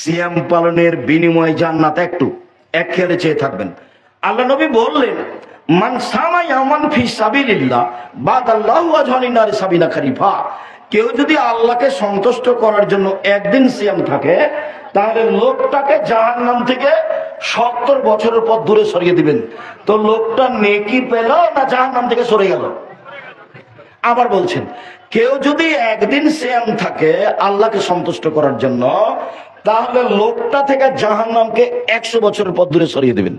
সিয়াম পালনের বিনিময় জান্নাত একটু, এক খেয়ালে চেয়ে থাকবেন। আল্লাহ নবী বললেন, মান আমান ফি সাবিলিল্লাহ বাদ আল্লাহু আজহানি নারী সাবিলা খারিফা। কেউ যদি আল্লাহকে সন্তুষ্ট করার জন্য একদিন সিয়াম থাকে, তাহলে লোকটাকে জাহান্নাম থেকে সত্তর বছরের পর দূরে সরিয়ে দিবেন। তো লোকটা নেকি পেল না জাহান্নাম থেকে সরে গেল? আবার বলছেন, কেউ যদি একদিন শ্যাম থাকে আল্লাহকে সন্তুষ্ট করার জন্য, তাহলে লোকটা থেকে জাহান নামকে একশো বছরের পর দূরে সরিয়ে দেবেন।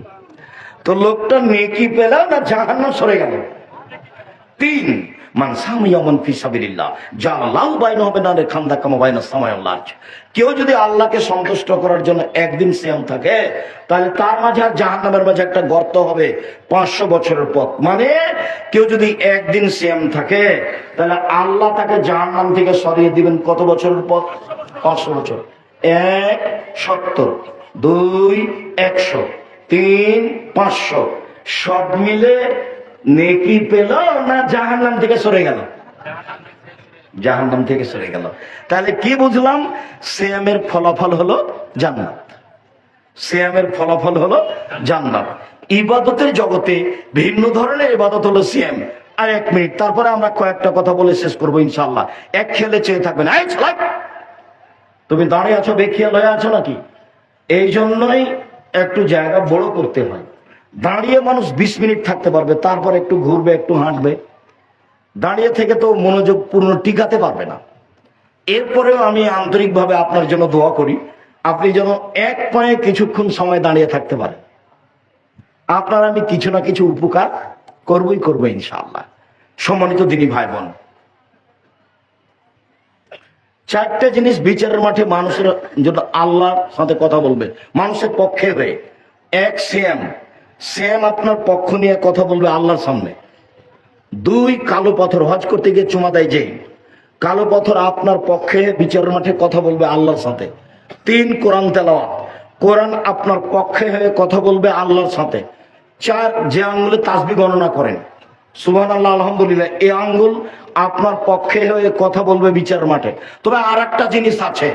তো লোকটা নেকি পেল না জাহান্নাম সরে গেল? তিন, মান সামিয়ামান ফি সাবিলিল্লাহ। যা আল্লাহ বাইন হবে না খান্দা কামা বাইনা সামায়াল্লাহ কেউ যদি আল্লাহকে সন্তুষ্ট করার জন্য একদিন শ্যাম থাকে, তাহলে তার মাঝে আর জাহান্নামের মাঝে একটা গর্ত হবে পাঁচশো বছরের পথ। মানে কেউ যদি একদিন শ্যাম থাকে, তাহলে আল্লাহ তাকে জাহান্নাম থেকে সরিয়ে দিবেন কত বছরের পথ? পাঁচশো বছর। এক, সত্তর। দুই, একশো। তিন, পাঁচশো। সব মিলে নেকি পেল না জাহান্নাম থেকে সরে গেল? জাহান্নাম থেকে সরে গেল। তাহলে কি বুঝলাম? সিয়ামের ফলাফল হলো জান্নাত। সিয়ামের ফলাফল হলো জান্নাত। ইবাদতের জগতে ভিন্ন ধরনের ইবাদত হলো সিয়াম। আর এক মিনিট, তারপরে আমরা কয়েকটা কথা বলে শেষ করব ইনশাল্লাহ এক খেলে চেয়ে থাকবেন। এই তুমি দাঁড়িয়ে আছো বেখিয়া লয়ে আছো নাকি? এই জন্যই একটু জায়গা বড় করতে হয়। দাঁড়িয়ে মানুষ বিশ মিনিট থাকতে পারবে, তারপর একটু ঘুরবে, একটু হাঁটবে। দাঁড়িয়ে থেকে তো মনোযোগ পূর্ণ টিকাতে পারবে না। এরপরেও আমি আন্তরিকভাবে আপনার জন্য দোয়া করি, আপনি যেন এক পায়ে কিছুক্ষণ সময় দাঁড়িয়ে থাকতে পারেন। আপনার আমি কিছু না কিছু উপকার করবই করব ইনশাআল্লাহ। সম্মানিত দিনী ভাই বোন চারটে জিনিস বিচারের মাঠে মানুষের জন্য আল্লাহর সাথে কথা বলবে, মানুষের পক্ষে হয়ে। এক শ্যাম শ্যাম আপনার পক্ষ নিয়ে কথা বলবে আল্লাহর সামনে। দুই কালো পাথর হজ করতে গিয়ে চুমা দেয় যে, কালো পাথর আপনার পক্ষে বিচারের মাঠে কথা বলবে আল্লাহর সাথে। তিন, কোরআন তেলাওয়াত। কোরআন আপনার পক্ষে হয়ে কথা বলবে আল্লাহর সাথে। চার, যে আঙ্গুলে তাসবি গণনা করেন। সুবহান আল্লাহ আলহামদুলিল্লাহ, এই আঙ্গুল আপনার পক্ষে হয়ে কথা বলবে বিচার মাঠে। তবে আর একটা জিনিস আছে।